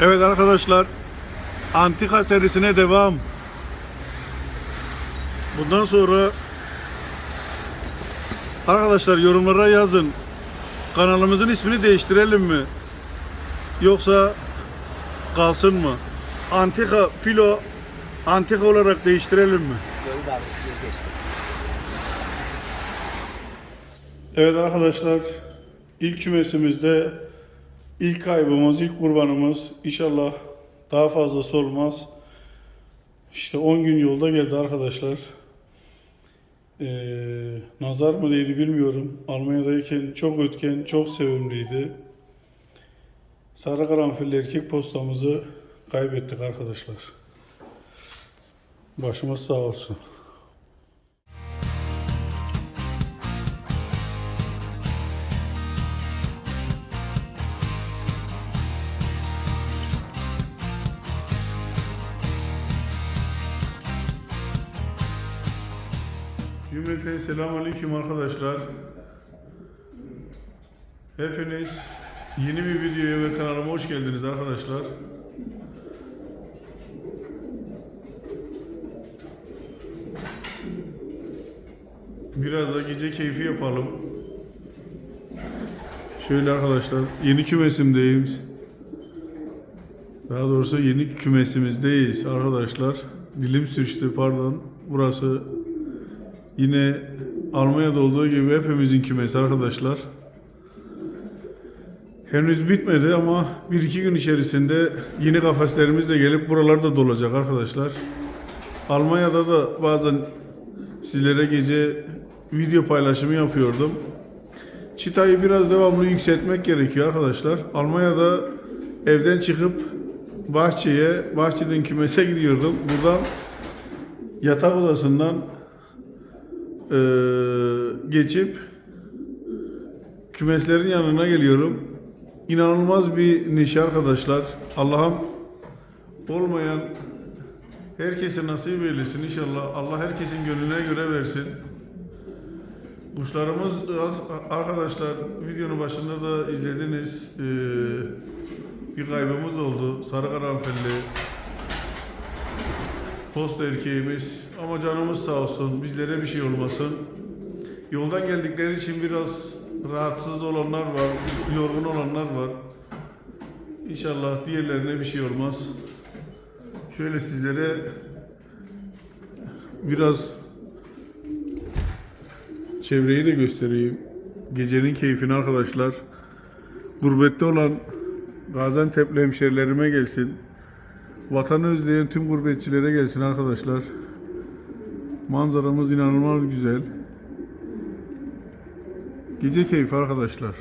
Evet arkadaşlar. Antika serisine devam. Bundan sonra arkadaşlar yorumlara yazın. Kanalımızın ismini değiştirelim mi? Yoksa kalsın mı? Antika filo antika olarak değiştirelim mi? Evet arkadaşlar ilk kümesimizde ilk kaybımız, ilk kurbanımız inşallah daha fazlası olmaz. İşte 10 gün yolda geldi arkadaşlar. Ee, nazar mı değdi bilmiyorum. Almanya'dayken çok ötken, çok sevimliydi. Sarı karanfilli erkek postamızı kaybettik arkadaşlar. Başımız sağ olsun. Cümleten selamun aleyküm arkadaşlar. Hepiniz yeni bir videoya ve kanalıma hoş geldiniz arkadaşlar. Biraz da gece keyfi yapalım. Şöyle arkadaşlar, yeni kümesimdeyim. Daha doğrusu yeni kümesimizdeyiz arkadaşlar. Dilim sürçtü pardon. Burası Yine Almanya'da olduğu gibi hepimizin kümesi arkadaşlar. Henüz bitmedi ama bir iki gün içerisinde yeni kafeslerimiz de gelip buralarda dolacak arkadaşlar. Almanya'da da bazen sizlere gece video paylaşımı yapıyordum. Çıtayı biraz devamlı yükseltmek gerekiyor arkadaşlar. Almanya'da evden çıkıp bahçeye, bahçeden kümese gidiyordum. Buradan yatak odasından ee, geçip kümeslerin yanına geliyorum. İnanılmaz bir neşe arkadaşlar. Allah'ım olmayan herkese nasip eylesin inşallah. Allah herkesin gönlüne göre versin. Kuşlarımız arkadaşlar videonun başında da izlediniz. Ee, bir kaybımız oldu. Sarı karanfilli post erkeğimiz ama canımız sağ olsun bizlere bir şey olmasın. Yoldan geldikleri için biraz rahatsız olanlar var, yorgun olanlar var. İnşallah diğerlerine bir şey olmaz. Şöyle sizlere biraz çevreyi de göstereyim. Gecenin keyfini arkadaşlar. Gurbette olan Gaziantep'li hemşerilerime gelsin. Vatanı özleyen tüm gurbetçilere gelsin arkadaşlar. Manzaramız inanılmaz güzel. Gece keyfi arkadaşlar.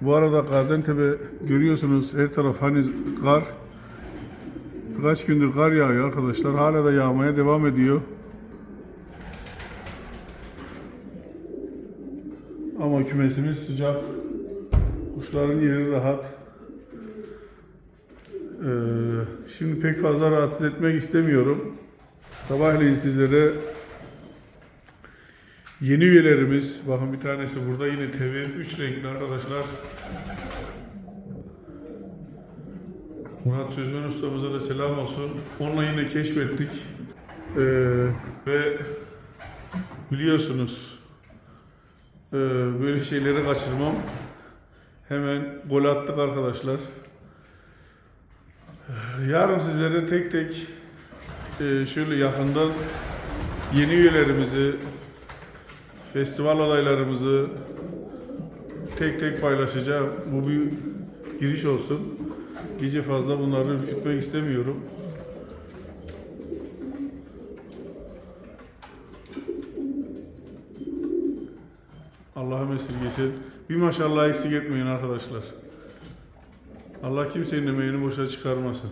Bu arada Gaziantep'e görüyorsunuz her taraf hani kar. Birkaç gündür kar yağıyor arkadaşlar. Hala da yağmaya devam ediyor. Ama kümesimiz sıcak. Kuşların yeri rahat. Ee, şimdi pek fazla rahatsız etmek istemiyorum. Sabahleyin sizlere yeni üyelerimiz, bakın bir tanesi burada yine TV 3 renkli arkadaşlar. Murat Sözmen ustamıza da selam olsun. Onunla yine keşfettik. Ee, ve biliyorsunuz e, böyle şeyleri kaçırmam. Hemen gol attık arkadaşlar. Yarın sizlere tek tek e, şöyle yakından yeni üyelerimizi, festival adaylarımızı tek tek paylaşacağım. Bu bir giriş olsun. Gece fazla bunları ürkütmek istemiyorum. Allah'ım esirgesin. Bir maşallah eksik etmeyin arkadaşlar. Allah kimsenin emeğini boşa çıkarmasın.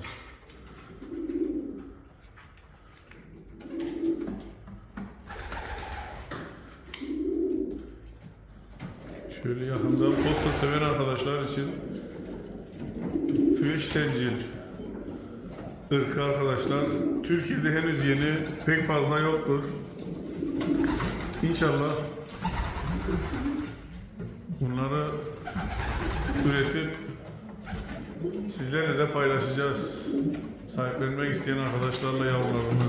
Şöyle yakından posta seven arkadaşlar için Füş tencil ırkı arkadaşlar. Türkiye'de henüz yeni pek fazla yoktur. İnşallah bunları üretip Sizlerle de paylaşacağız. Sahiplenmek isteyen arkadaşlarla yavrularını.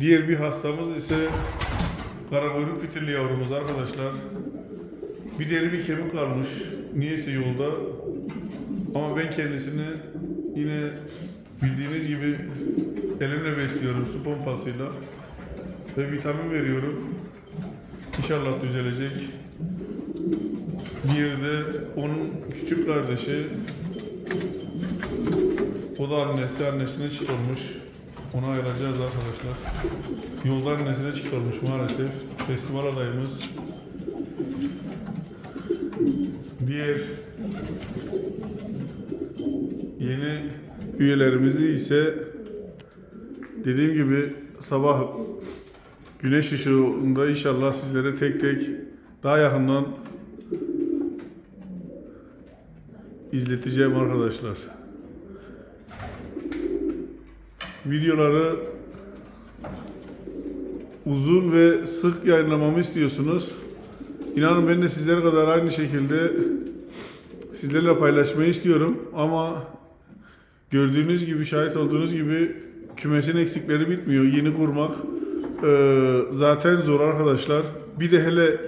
Diğer bir hastamız ise karakuyruk fitilli yavrumuz arkadaşlar. Bir deri bir kemik kalmış. Niyeyse yolda. Ama ben kendisini yine bildiğiniz gibi elimle besliyorum su pompasıyla. Ve vitamin veriyorum. İnşallah düzelecek. Bir de onun küçük kardeşi o da annesi annesine çift olmuş. Onu ayıracağız arkadaşlar. Yolda annesine olmuş maalesef. Festival adayımız. Diğer yeni üyelerimizi ise dediğim gibi sabah güneş ışığında inşallah sizlere tek tek daha yakından izleteceğim arkadaşlar. Videoları uzun ve sık yayınlamamı istiyorsunuz. İnanın ben de sizler kadar aynı şekilde sizlerle paylaşmayı istiyorum ama gördüğünüz gibi şahit olduğunuz gibi kümesin eksikleri bitmiyor. Yeni kurmak eee, zaten zor arkadaşlar. Bir de hele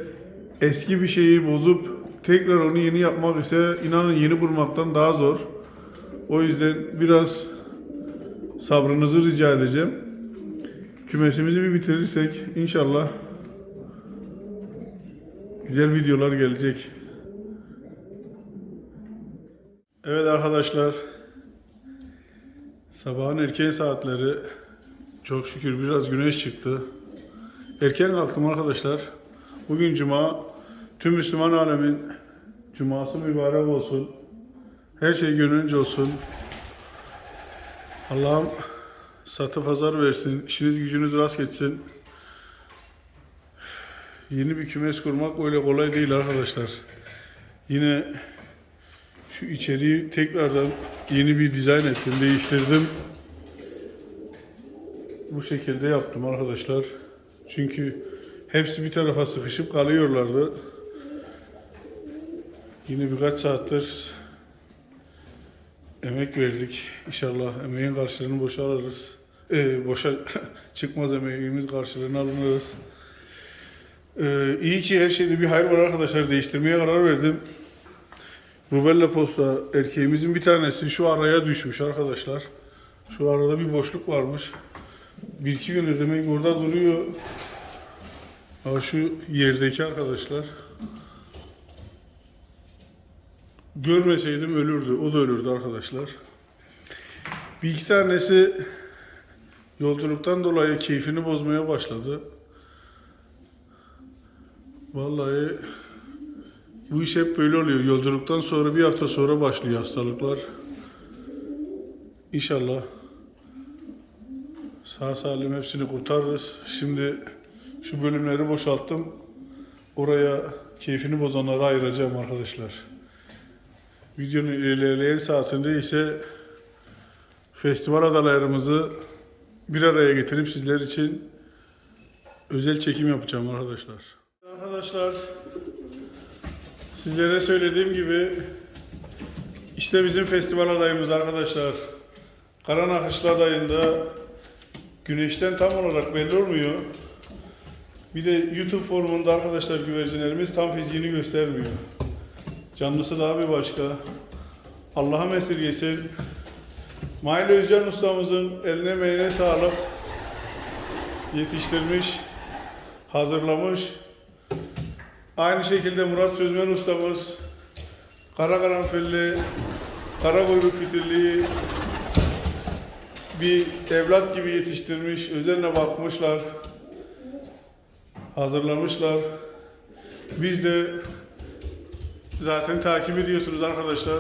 eski bir şeyi bozup tekrar onu yeni yapmak ise inanın yeni kurmaktan daha zor. O yüzden biraz sabrınızı rica edeceğim. Kümesimizi bir bitirirsek inşallah güzel videolar gelecek. Evet arkadaşlar. Sabahın erken saatleri çok şükür biraz güneş çıktı. Erken kalktım arkadaşlar. Bugün cuma. Tüm Müslüman alemin cuması mübarek olsun. Her şey gönlünce olsun. Allah'ım satı pazar versin. İşiniz gücünüz rast geçsin. Yeni bir kümes kurmak öyle kolay değil arkadaşlar. Yine şu içeriği tekrardan yeni bir dizayn ettim, değiştirdim. Bu şekilde yaptım arkadaşlar. Çünkü hepsi bir tarafa sıkışıp kalıyorlardı. Yine birkaç saattir emek verdik. İnşallah emeğin karşılığını boşa alırız. Ee, boşa çıkmaz emeğimiz karşılığını alırız. Ee, iyi ki her şeyde bir hayır var arkadaşlar. Değiştirmeye karar verdim. Rubella posta erkeğimizin bir tanesi şu araya düşmüş arkadaşlar. Şu arada bir boşluk varmış. Bir iki gündür demek burada duruyor. Ama şu yerdeki arkadaşlar. Görmeseydim ölürdü. O da ölürdü arkadaşlar. Bir iki tanesi yolculuktan dolayı keyfini bozmaya başladı. Vallahi bu iş hep böyle oluyor. Yolculuktan sonra bir hafta sonra başlıyor hastalıklar. İnşallah sağ salim hepsini kurtarırız. Şimdi şu bölümleri boşalttım. Oraya keyfini bozanları ayıracağım arkadaşlar. Videonun ilerleyen saatinde ise festival adalarımızı bir araya getirip sizler için özel çekim yapacağım arkadaşlar. Arkadaşlar Sizlere söylediğim gibi işte bizim festival adayımız arkadaşlar. Karan Akışlı adayında güneşten tam olarak belli olmuyor. Bir de YouTube formunda arkadaşlar güvercinlerimiz tam fiziğini göstermiyor. Canlısı daha bir başka. Allah'a esirgesin. Mahalle Özcan ustamızın eline meğene sağlık. Yetiştirmiş, hazırlamış. Aynı şekilde Murat Sözmen ustamız kara karanfilli, kara kuyruk fitilliği bir evlat gibi yetiştirmiş, özenle bakmışlar, hazırlamışlar. Biz de zaten takip ediyorsunuz arkadaşlar.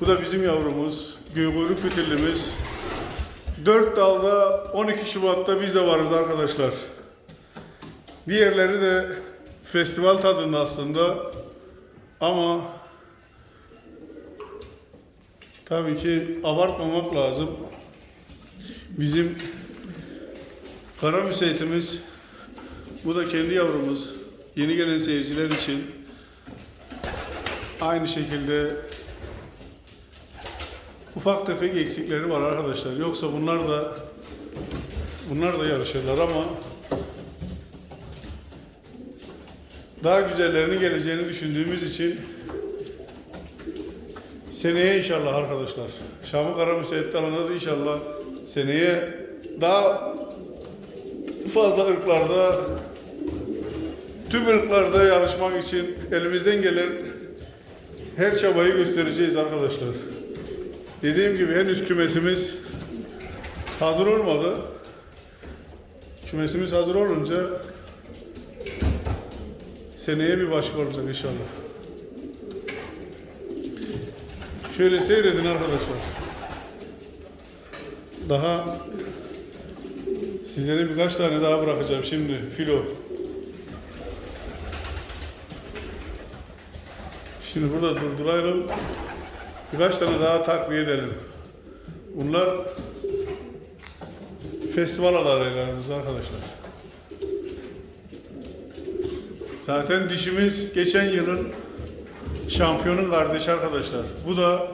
Bu da bizim yavrumuz, göğkuyruk fitillimiz. 4 dalda 12 Şubat'ta biz de varız arkadaşlar. Diğerleri de festival tadında aslında ama tabii ki abartmamak lazım. Bizim kara müseyitimiz bu da kendi yavrumuz. Yeni gelen seyirciler için aynı şekilde ufak tefek eksikleri var arkadaşlar. Yoksa bunlar da bunlar da yarışırlar ama daha güzellerinin geleceğini düşündüğümüz için seneye inşallah arkadaşlar Şamı Kara Müsait Dalı'nda da inşallah seneye daha fazla ırklarda tüm ırklarda yarışmak için elimizden gelen her çabayı göstereceğiz arkadaşlar. Dediğim gibi henüz kümesimiz hazır olmadı. Kümesimiz hazır olunca seneye bir başka olacak inşallah. Şöyle seyredin arkadaşlar. Daha sizlere birkaç tane daha bırakacağım şimdi filo. Şimdi burada durduralım. Birkaç tane daha takviye edelim. Bunlar festival alaylarımız arkadaşlar. Zaten dişimiz geçen yılın şampiyonun kardeşi arkadaşlar. Bu da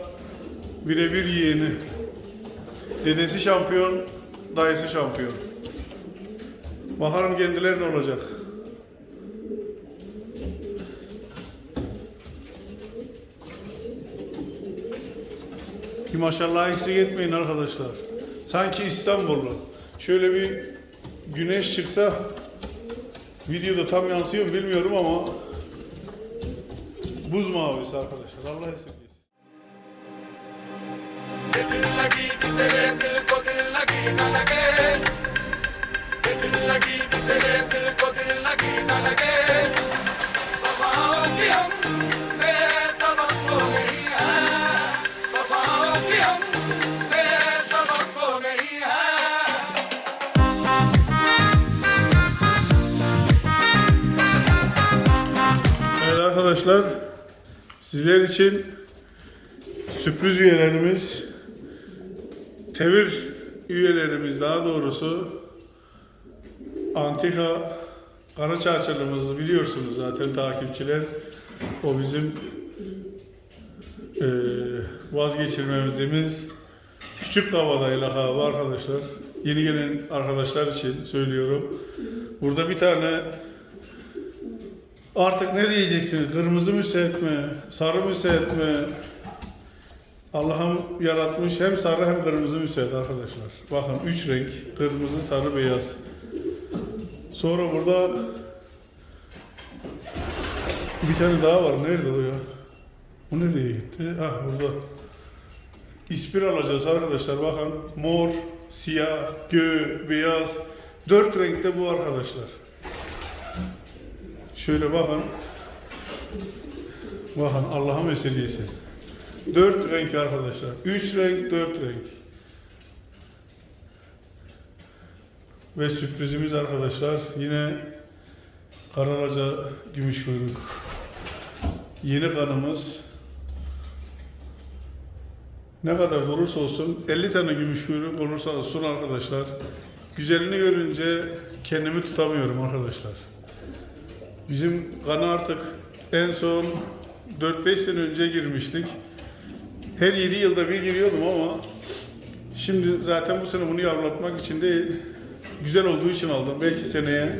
birebir yeğeni. Dedesi şampiyon, dayısı şampiyon. Bakalım kendileri ne olacak. Bir maşallah eksik etmeyin arkadaşlar. Sanki İstanbul'u. Şöyle bir güneş çıksa videoda tam yansıyor mu bilmiyorum ama buz mavisi arkadaşlar. Allah esirgesin. Sizler için sürpriz üyelerimiz tevir üyelerimiz daha doğrusu antika kara çarçalımızı biliyorsunuz zaten takipçiler. O bizim eee vazgeçirmemizimiz. Küçük kavadayı lakabı arkadaşlar yeni gelen arkadaşlar için söylüyorum. Burada bir tane Artık ne diyeceksiniz? Kırmızı müsait mi? Sarı müsait mi? Allah'ım yaratmış hem sarı hem kırmızı müsait arkadaşlar. Bakın üç renk. Kırmızı, sarı, beyaz. Sonra burada bir tane daha var. Nerede o ya? O nereye gitti? Ah burada. İspir alacağız arkadaşlar. Bakın mor, siyah, gö, beyaz. Dört renkte bu arkadaşlar. Şöyle bakın. Bakın Allah'ın esirgesi. Dört renk arkadaşlar. Üç renk, dört renk. Ve sürprizimiz arkadaşlar yine Karalaca gümüş kuyruk. Yeni kanımız ne kadar olursa olsun 50 tane gümüş kuyruk olursa olsun arkadaşlar. Güzelini görünce kendimi tutamıyorum arkadaşlar. Bizim kana artık en son 4-5 sene önce girmiştik. Her 7 yılda bir giriyordum ama şimdi zaten bu sene bunu yavrulatmak için değil, güzel olduğu için aldım. Belki seneye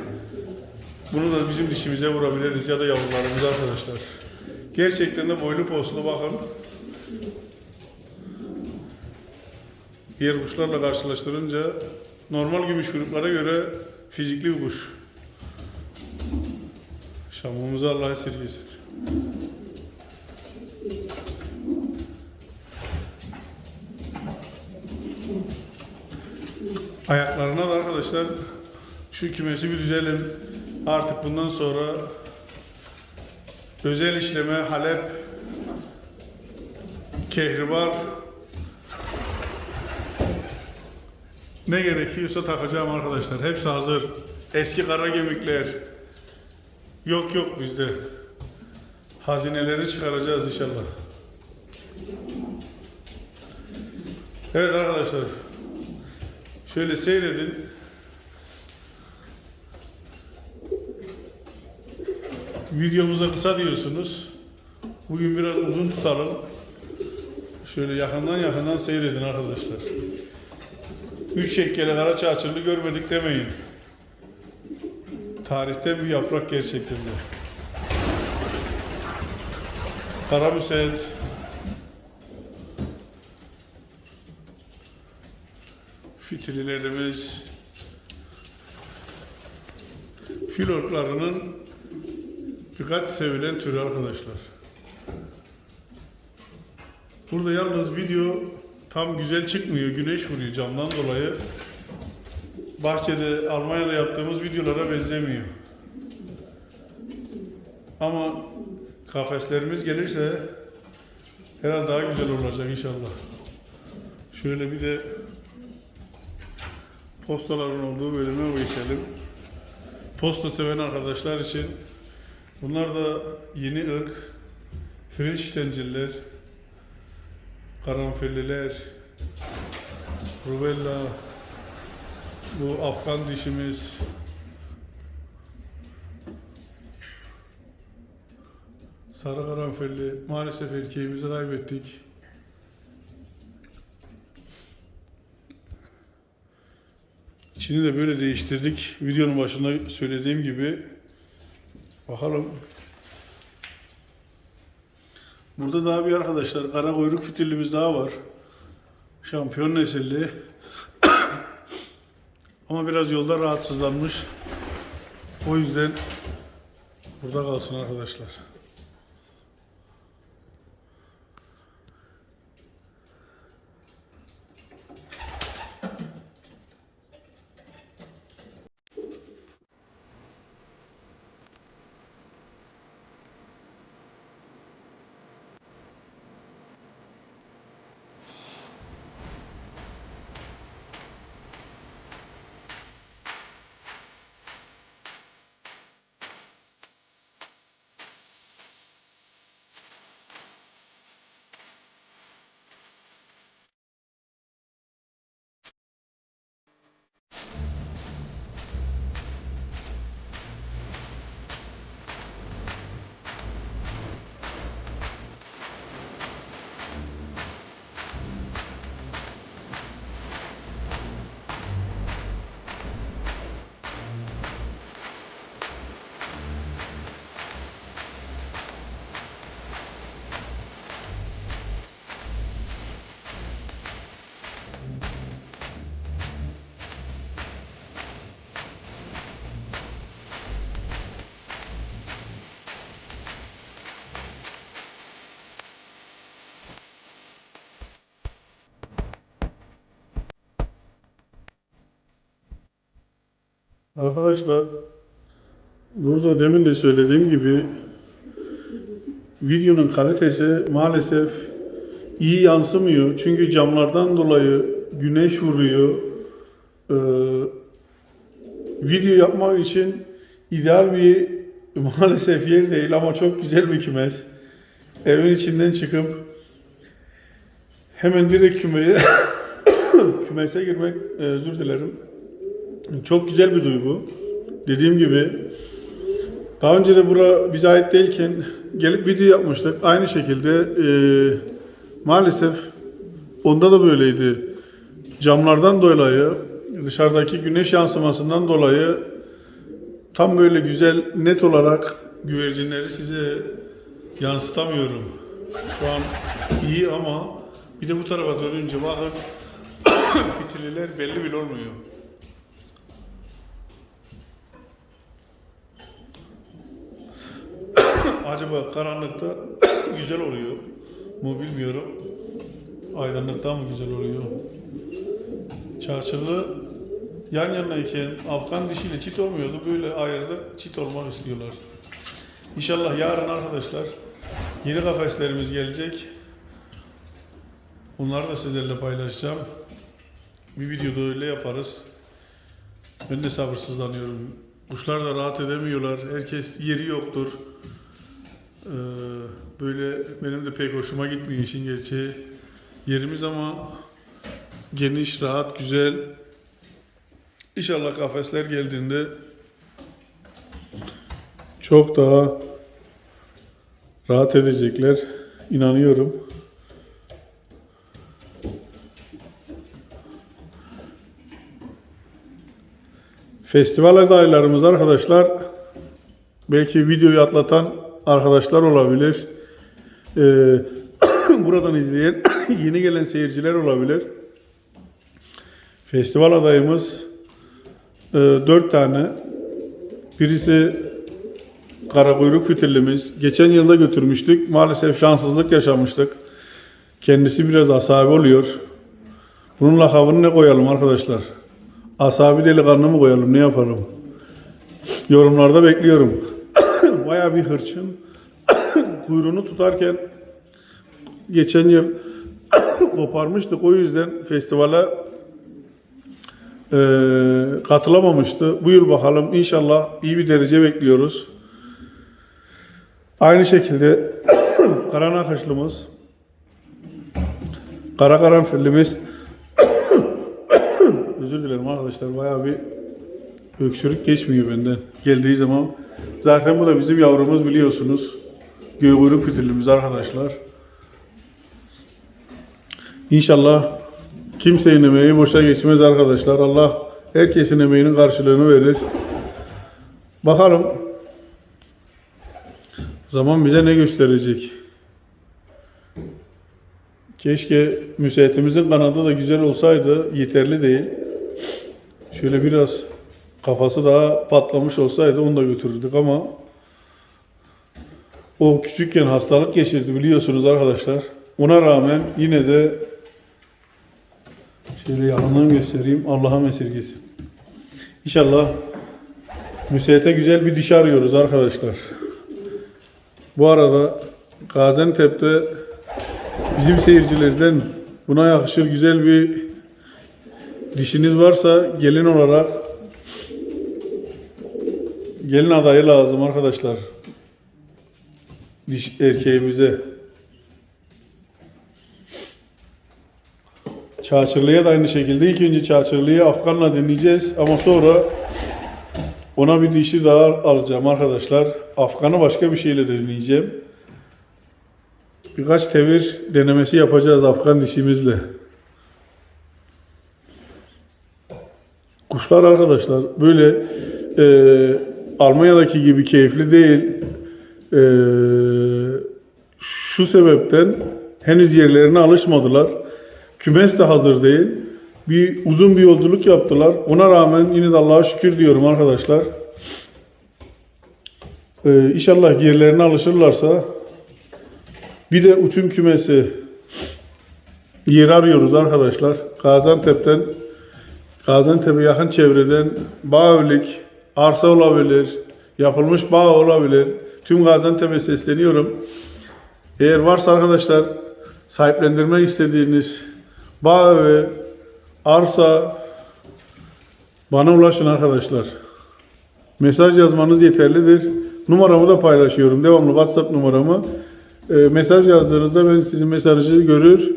bunu da bizim dişimize vurabiliriz ya da yavrularımız arkadaşlar. Gerçekten de boylu poslu bakın. Diğer kuşlarla karşılaştırınca normal gümüş kuyruklara göre fizikli bir kuş. Şamımızı Allah esirgesin. Ayaklarına da arkadaşlar şu kümesi bir düzelim. Artık bundan sonra özel işleme Halep kehribar ne gerekiyorsa takacağım arkadaşlar. Hepsi hazır. Eski kara gemikler, Yok yok bizde. Hazineleri çıkaracağız inşallah. Evet arkadaşlar. Şöyle seyredin. videomuza kısa diyorsunuz. Bugün biraz uzun tutalım. Şöyle yakından yakından seyredin arkadaşlar. Üç şekkeli kara çarçırlı görmedik demeyin. Tarihten bir yaprak gerçekten de. Kara müsait. Fitillerimiz. Filortlarının birkaç sevilen türü arkadaşlar. Burada yalnız video tam güzel çıkmıyor. Güneş vuruyor camdan dolayı. Bahçede Almanya'da yaptığımız videolara benzemiyor. Ama kafeslerimiz gelirse herhalde daha güzel olacak inşallah. Şöyle bir de postaların olduğu bölüme geçelim. Posta seven arkadaşlar için bunlar da yeni ırk French tenciller karanfilliler rubella bu Afgan dişimiz sarı karanfilli maalesef erkeğimizi kaybettik İçini de böyle değiştirdik. Videonun başında söylediğim gibi. Bakalım. Burada daha bir arkadaşlar kara kuyruk fitillimiz daha var. Şampiyon nesilli. Ama biraz yolda rahatsızlanmış. O yüzden burada kalsın arkadaşlar. Arkadaşlar burada demin de söylediğim gibi videonun kalitesi maalesef iyi yansımıyor. Çünkü camlardan dolayı güneş vuruyor. Ee, video yapmak için ideal bir maalesef yer değil ama çok güzel bir kümes. Evin içinden çıkıp hemen direkt kümeye kümese girmek e, özür dilerim. Çok güzel bir duygu. Dediğim gibi daha önce de bura bize ait değilken gelip video yapmıştık. Aynı şekilde e, maalesef onda da böyleydi. Camlardan dolayı, dışarıdaki güneş yansımasından dolayı tam böyle güzel, net olarak güvercinleri size yansıtamıyorum. Şu an iyi ama bir de bu tarafa dönünce bakın fitililer belli bile olmuyor. Acaba karanlıkta güzel oluyor mu bilmiyorum. Aydınlıkta mı güzel oluyor? Çarçılı yan yanayken Afgan dişiyle çit olmuyordu. Böyle ayırdı çit olmak istiyorlar. İnşallah yarın arkadaşlar yeni kafeslerimiz gelecek. Bunları da sizlerle paylaşacağım. Bir videoda öyle yaparız. Ben de sabırsızlanıyorum. Kuşlar da rahat edemiyorlar. Herkes yeri yoktur. Ee, böyle benim de pek hoşuma gitmiyor işin gerçeği. Yerimiz ama geniş, rahat, güzel. İnşallah kafesler geldiğinde çok daha rahat edecekler. inanıyorum. Festival adaylarımız arkadaşlar belki videoyu atlatan arkadaşlar olabilir. Ee, buradan izleyen yeni gelen seyirciler olabilir. Festival adayımız e, 4 tane. Birisi Karakuyruk fitilimiz. Geçen yılda götürmüştük. Maalesef şanssızlık yaşamıştık. Kendisi biraz asabi oluyor. Bunun lakabını ne koyalım arkadaşlar? Asabi delikanlı mı koyalım? Ne yapalım? Yorumlarda bekliyorum. Baya bir hırçın. Kuyruğunu tutarken geçen yıl koparmıştık. O yüzden festivale eee, katılamamıştı. Bu yıl bakalım inşallah iyi bir derece bekliyoruz. Aynı şekilde Karanakışlımız, Kara Karanfillimiz Özür dilerim arkadaşlar bayağı bir öksürük geçmiyor benden geldiği zaman. Zaten bu da bizim yavrumuz biliyorsunuz. Göğuyruk fitilimiz arkadaşlar. İnşallah kimsenin emeği boşa geçmez arkadaşlar. Allah herkesin emeğinin karşılığını verir. Bakalım zaman bize ne gösterecek? Keşke müsaitimizin kanadı da güzel olsaydı. Yeterli değil. Şöyle biraz kafası daha patlamış olsaydı onu da götürürdük ama o küçükken hastalık geçirdi biliyorsunuz arkadaşlar. Ona rağmen yine de şöyle yakından göstereyim. Allah'a esirgesin. İnşallah müsaite güzel bir dişi arıyoruz arkadaşlar. Bu arada Gaziantep'te bizim seyircilerden buna yakışır güzel bir dişiniz varsa gelin olarak gelin adayı lazım arkadaşlar. Diş erkeğimize. Çağçırlı'ya da aynı şekilde ilk önce Çağçırlı'yı Afgan'la deneyeceğiz ama sonra ona bir dişi daha alacağım arkadaşlar. Afgan'ı başka bir şeyle deneyeceğim. Birkaç tevir denemesi yapacağız Afgan dişimizle. Kuşlar arkadaşlar böyle e, Almanya'daki gibi keyifli değil. E, şu sebepten henüz yerlerine alışmadılar. Kümes de hazır değil. Bir uzun bir yolculuk yaptılar. Ona rağmen yine de Allah'a şükür diyorum arkadaşlar. E, inşallah yerlerine alışırlarsa bir de uçum kümesi yer arıyoruz arkadaşlar. Gaziantep'ten Gaziantep'e yakın çevreden bağ evlilik, arsa olabilir, yapılmış bağ olabilir. Tüm Gaziantep'e sesleniyorum. Eğer varsa arkadaşlar sahiplendirmek istediğiniz bağ evi, arsa bana ulaşın arkadaşlar. Mesaj yazmanız yeterlidir. Numaramı da paylaşıyorum. Devamlı WhatsApp numaramı. E, mesaj yazdığınızda ben sizin mesajınızı görür.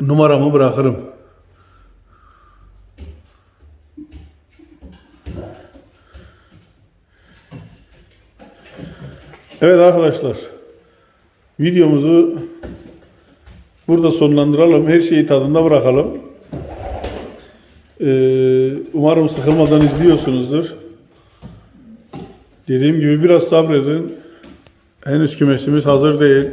Numaramı bırakırım. Evet arkadaşlar. Videomuzu burada sonlandıralım. Her şeyi tadında bırakalım. Ee, umarım sıkılmadan izliyorsunuzdur. Dediğim gibi biraz sabredin. Henüz kümesimiz hazır değil.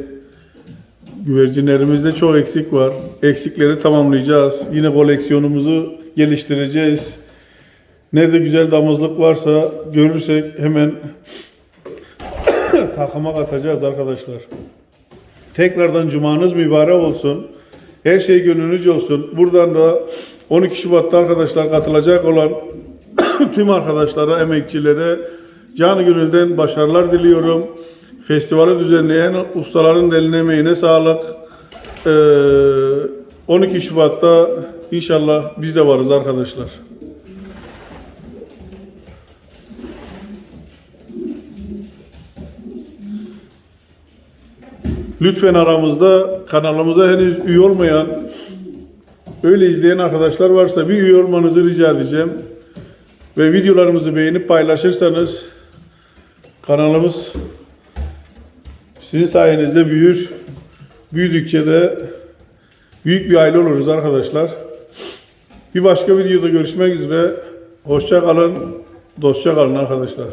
Güvercinlerimizde çok eksik var. Eksikleri tamamlayacağız. Yine koleksiyonumuzu geliştireceğiz. Nerede güzel damızlık varsa görürsek hemen takıma katacağız arkadaşlar. Tekrardan cumanız mübarek olsun. Her şey gönlünüzce olsun. Buradan da 12 Şubat'ta arkadaşlar katılacak olan tüm arkadaşlara, emekçilere canı gönülden başarılar diliyorum. Festivali düzenleyen ustaların eline emeğine sağlık. Ee, 12 Şubat'ta inşallah biz de varız arkadaşlar. Lütfen aramızda kanalımıza henüz üye olmayan, öyle izleyen arkadaşlar varsa bir üye olmanızı rica edeceğim. Ve videolarımızı beğenip paylaşırsanız kanalımız Sizin sayenizde büyür. Büyüdükçe de büyük bir aile oluruz arkadaşlar. Bir başka videoda görüşmek üzere. Hoşça kalın, dostça kalın arkadaşlar.